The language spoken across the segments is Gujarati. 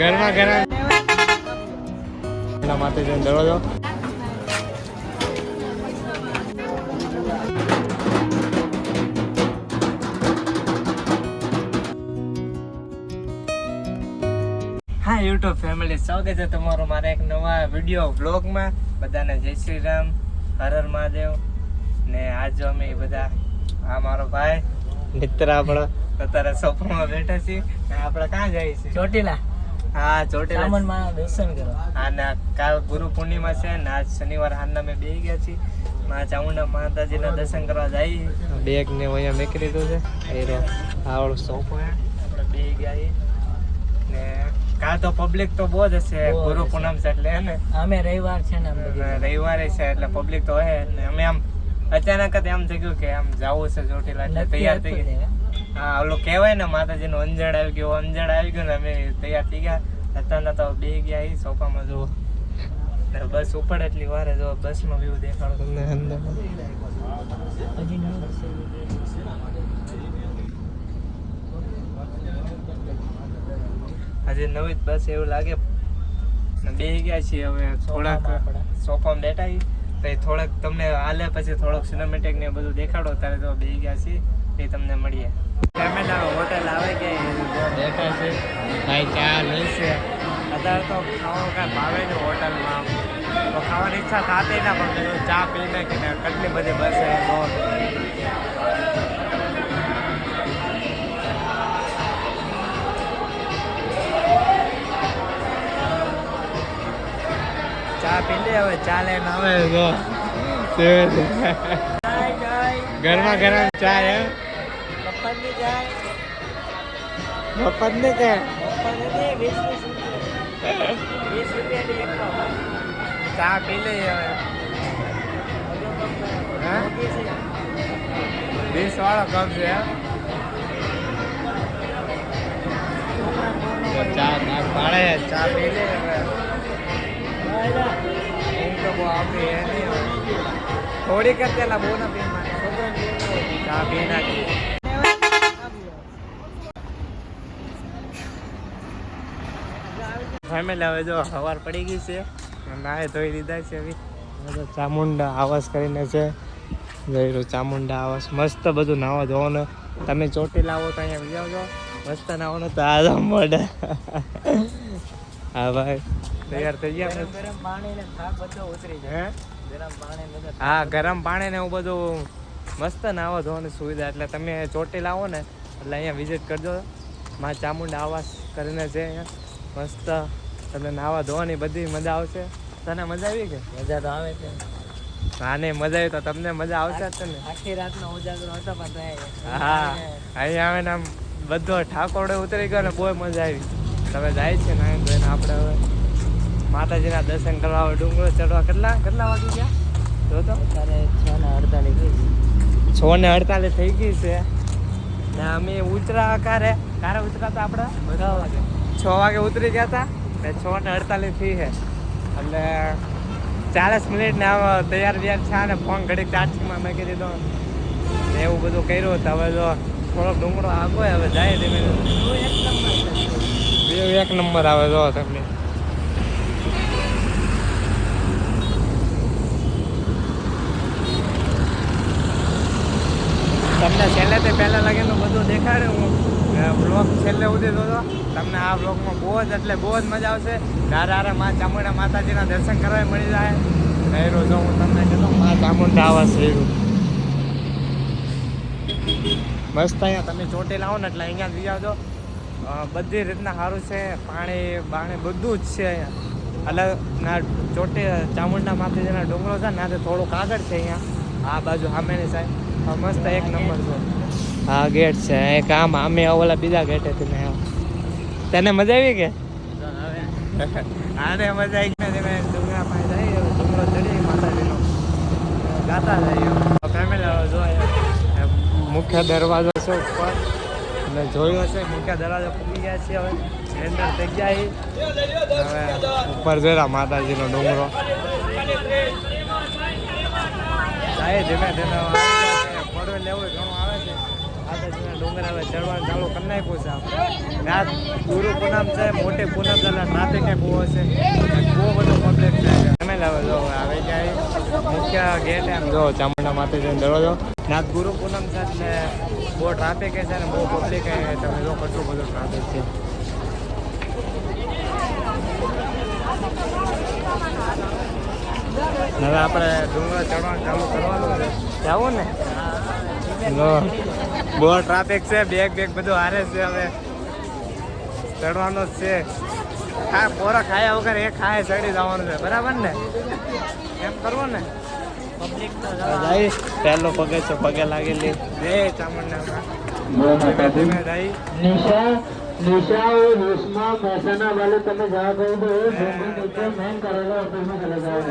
ગરમા ગરમ એટલા માટે જઈને છો હા યુટ્યુબ ફેમિલી સ્વાગત છે તમારો મારા એક નવા વીડિયો વ્લોગમાં બધાને જય શ્રી રામ. હર હર મહાદેવ. ને આજ અમે બધા, આ મારો ભાઈ, મિત્ર આપણો. અત્યારે સોફામાં બેઠા છીએ. આપણે ક્યાં જઈએ છીએ? ચોટીલા. હા ચોટીલા. સામનમાં દર્શન કરો અને કાલ ગુરુ પૂર્ણિમા છે ને આજ શનિવાર હાલના મેં બેહી ગયા છીએ. મા ચામુંડા માતાજીના દર્શન કરવા જઈએ બેગ ને અહીંયા મેકી દીધું છે. એ રો આવળ સોપ આપણે બેહી ગયા ને કાલ તો પબ્લિક તો બહુ જ હશે ગુરુ. પૂનમ છે એટલે હે ને. અમે રવિવાર છે ને રવિવારે છે એટલે પબ્લિક તો હે ને. અમે આમ અચાનક જ એમ થઈ ગયું કે આમ જવું છે ચોટીલા એટલે તૈયાર થઈ ગયા. ને. હા ઓલું કહેવાય ને માતાજીનું અંજળ આવી ગયું અંજળ આવી ગયું ને અમે તૈયાર થઈ ગયા. અત્યારના તો બે ગયા એ સોફામાં જુઓ. બસ ઉપર એટલી વારે જો બસમાં વ્યૂ દેખાડો. તમને અંદર. આજે નવી જ બસ એવું લાગે. ને બે ગયા છીએ હવે થોડાક સોફામાં બેઠા પછી થોડાક તમને હાલે પછી થોડોક સિનેમેટિક ને બધું દેખાડો. ત્યારે તો બે ગયા છીએ. એ તમને મળીએ. ફેમિલી હોટેલ આવે કે બેઠા છે? ભાઈ ચા લેશે. અત્યારે તો ખાવાનું કાંઈ ભાવે નહીં હોટલમાં. તો ખાવાની ઈચ્છા થતી ના પણ ચા પીને કે કેટલી બધી બસ ચા પી હવે ચા ના આવે. તો ગરમા ગરમ ચા હે? પપ્પાની જાય. મફત ને કે પપ્પાને વીસ વીસ રૂપિયા. વીસ રૂપિયાની એક ચા પી લે હવે. હે. વીસ વાળો કપ છે. ચા પાડે ચા પી લે હવે. તો બહુ આપી થોડીક જ હવે. થોડી કરતે લા બહુ ના પી મારે. છોકરાને ચા પી નાખી. ફેમિલી હવે જો સવાર પડી ગઈ છે. નાય ધોઈ લીધા છે હવે. ચામુંડા આવાસ કરીને છે. જઈ રહ્યો ચામુંડા આવાસ. મસ્ત બધું નાવા ધોવાનું. તમે ચોટી લાવો તો અહીંયા બીજાવજો મસ્ત નાવાનું તો આ મોઢા. હા ભાઈ. તૈયાર થઈ ગયા ગરમ પાણી ને થાક બધો ઉતરી જાય. હે? ગરમ પાણી હા ગરમ પાણી ને એવું બધું મસ્ત નાવા ધોવાની સુવિધા. એટલે તમે ચોટી લાવો ને એટલે અહીંયા વિઝિટ કરજો. માં ચામુંડા આવાસ કરીને છે અહીંયા. મસ્ત તમને નાવા ધોવાની બધી મજા આવશે. તને મજા આવી કે? મજા તો આવે છે. હા ને મજા આવી તો તમને મજા આવશે જ તને. આખી રાતનો ઉજાગરો હતો પણ હા અહીં આવે ને આમ બધો ઠાકોરડે ઉતરી ગયો ને બહુ મજા આવી. તમે જાય છે ને જોઈને આપણે હવે. માતાજીના દર્શન કરવા ડુંગરો ચડવા કેટલા કેટલા વાગી ગયા? જો તો. અત્યારે છ ને અડતાલીસ થઈ ગઈ. છ ને અડતાલીસ થઈ ગઈ છે. ને અમે ઉતરા કારે. કારે ઉતરાતા આપણે? છ વાગે. છ વાગે ઉતરી ગયા હતા ને ને અડતાલીસ થઈ છે. એટલે ચાલીસ મિનિટ ને આમ તૈયાર બિયાર છે ને ફોન ઘડીક ચાર્જિંગમાં મેં દીધો. એવું બધું કર્યું તો હવે જો થોડોક ડુંગળો આગો હવે જાય ધીમે બે એક નંબર આવે જો તમને. તમને છેલ્લે તે પહેલાં લાગેલું બધું દેખાડ્યું હું. બ્લોગ છેલ્લે સુધી જોજો તમને આ બ્લોગમાં બહુ જ એટલે બહુ જ મજા આવશે. ધારે હારે મા ચામુંડા માતાજીના દર્શન કરવા મળી જાય નહેરો જો હું તમને કહેતો મા ચામુંડા આવા શેરું. મસ્ત અહીંયા તમે ચોટી લાવો ને એટલે અહીંયા જઈ આવજો. બધી રીતના સારું છે, પાણી બાણી બધું જ છે અહીંયા. એટલે ના ચોટી, ચામુંડા માતાજીના ડુંગરો છે ને ત્યાં થોડુંક આગળ છે અહીંયા. આ બાજુ સામેની સાઈડ મસ્ત એક નંબર છે. હા ગેટ છે એક આમ અમે ઓલા બીજા ગેટે થી મેં તને મજા આવી કે? આને મજા આવી ગઈ ને ડુંગરા પાસે જઈએ હવે ડુંગરો ચડી માતાજીનો. ગાતા જઈએ ફેમિલી હવે મુખ્ય દરવાજો છે ઉપર. મેં જોયો છે મુખ્ય દરવાજો પૂરી ગયા છે હવે. એન્ટર થઈ ગયા હવે ઉપર જોયા માતાજીનો ડુંગરો. જાય ધીમે ધીમે છે ડુંગર હવે ચડવાનું ચાલુ કરી નાખ્યું છે આપણે. રાત ગુરુ પૂનમ છે, મોટી પૂનમ છે, એટલે ટ્રાફિક એ છે બહુ બધું પબ્લિક છે. તમે લાવો, જો આવી જાય મુખ્ય ગેટ એમ. જો, ચામુંડા માતાજીનો દરવાજો. રાત ગુરુ પૂનમ છે, એટલે બહુ ટ્રાફિક છે ને બહુ પબ્લિક તમે જો કેટલું બધું ટ્રાફિક છે. હવે આપણે ડુંગર ચડવાનું ચાલુ કરવાનું છે. જાવું ને. બહુ ટ્રાફિક છે બેગ બેગ બધું હારે છે હવે ચડવાનું જ છે ખા પોરા ખાયા વગર એ ખાય ચડી જવાનું છે બરાબર ને એમ કરવું ને પબ્લિક તો જાય પહેલો પગે છે પગે લાગેલી જય ચામુંડા ધીમે ધીમે જાય નિશા નિશા और रेशमा મહેસાણા वाले તમે જવા કહો તો એ ડુંગર નીચે મેન કરેલા હોટલમાં ચલે જાઓ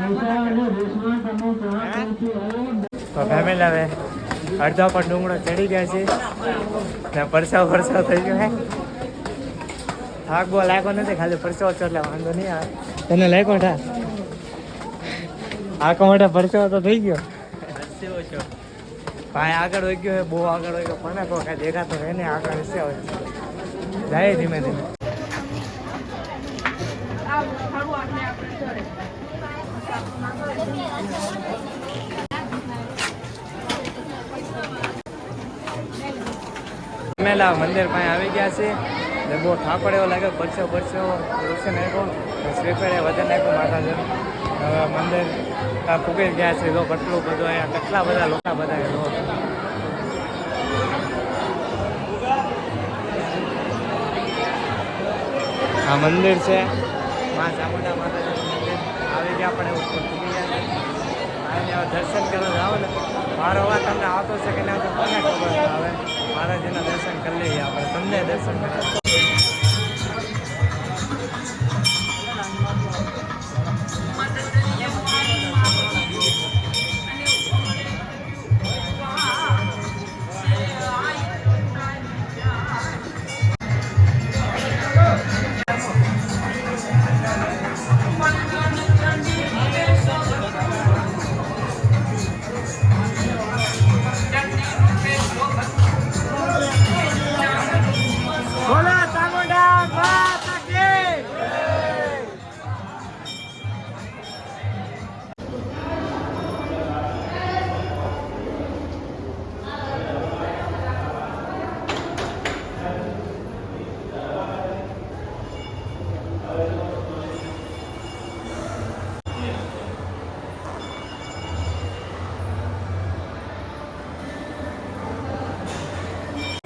નિશા અને રેશમા તમે જવા કહો છો એ તો ફેમિલી હવે અડધા પર ડુંગળો ચડી ગયા છે. ને પરસાવ પરસાવ થઈ ગયો હે. થાકવો લાગ્યો નથી ખાલી પરસાવ છો એટલે વાંધો નહીં આવે. તને લાગ્યો ઠા આખો મોટા પરસાવ તો થઈ ગયો. ભાઈ આગળ વહી ગયો હે બહુ આગળ વહી ગયો. કહો કાંઈ દેખાતો હે ને આગળ હશે જાય ધીમે ધીમે. મેલા મંદિર પાસે આવી ગયા છે. એટલે બહુ થાપડ એવો લાગે પરસો પરસો રોશે નાખ્યો. સ્વીકારે વધારે નાખ્યો માતાજી હવે મંદિર ફૂકી ગયા છે, જો કેટલું બધું અહીંયા, કેટલા બધા લોકો બધા આ મંદિર છે. મા ચામુંડા માતાજીનું મંદિર. આવી ગયા પણ એવું ફૂકી ગયા આવીને દર્શન કરવા જાવ ને. મારો અવાજ તમને આવતો છે કે ના તો કોને ખબર છે માતાજીના દર્શન કરી લઈએ આપણે. તમને દર્શન કરીએ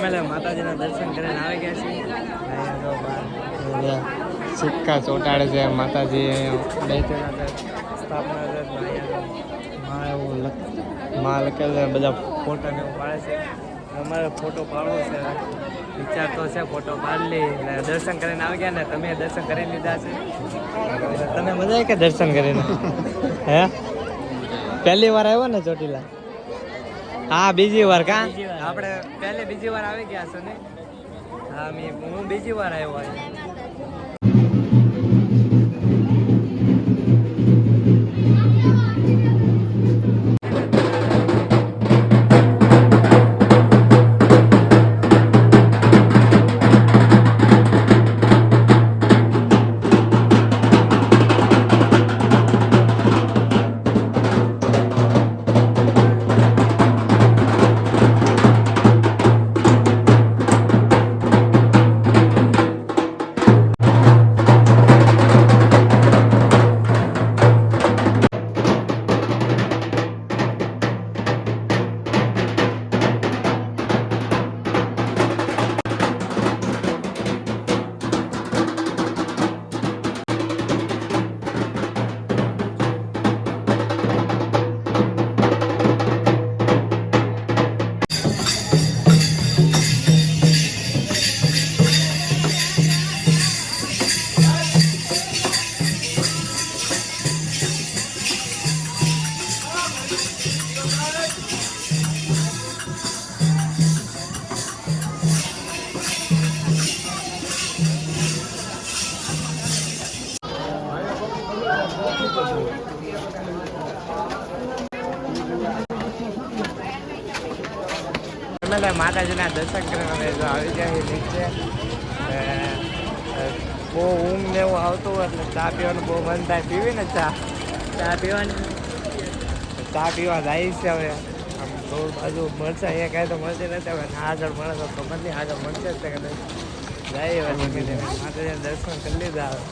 અમે માતાજીના દર્શન કરીને આવી ગયા છીએ. સિક્કા ચોંટાડે છે, માતાજી સ્થાપના છે માં એવું માં લખેલું છે, બધા ફોટા ને એવું પાડે છે. અમારે ફોટો પાડવો છે, વિચાર તો છે, ફોટો પાડી લઈ દર્શન કરીને આવી ગયા ને, તમે દર્શન કરી લીધા છે. તમે મજા કે દર્શન કરીને? હે? પહેલી વાર આવ્યો ને ચોટીલા? હા, બીજી વાર કા? આપણે પહેલે બીજી વાર આવી ગયા છો ને? હા, મેં, હું બીજી વાર આવ્યો ફાઇનલ માતાજીના દર્શન કરીને અમે જો આવી જાય નીચે. બહુ ઊંઘ ને એવું આવતું હોય એટલે ચા પીવાનું બહુ મન થાય. પીવી ને ચા? ચા પીવાની. ચા પીવા જાય છે હવે. આમ બહુ બાજુ મળશે અહીંયા કાંઈ તો મળતી નથી. હવે આગળ મળે તો ખબર નહીં આગળ મળશે જ તે કદાચ. જાય હવે ધીમે ધીમે. માતાજીના દર્શન કરી લીધા હવે.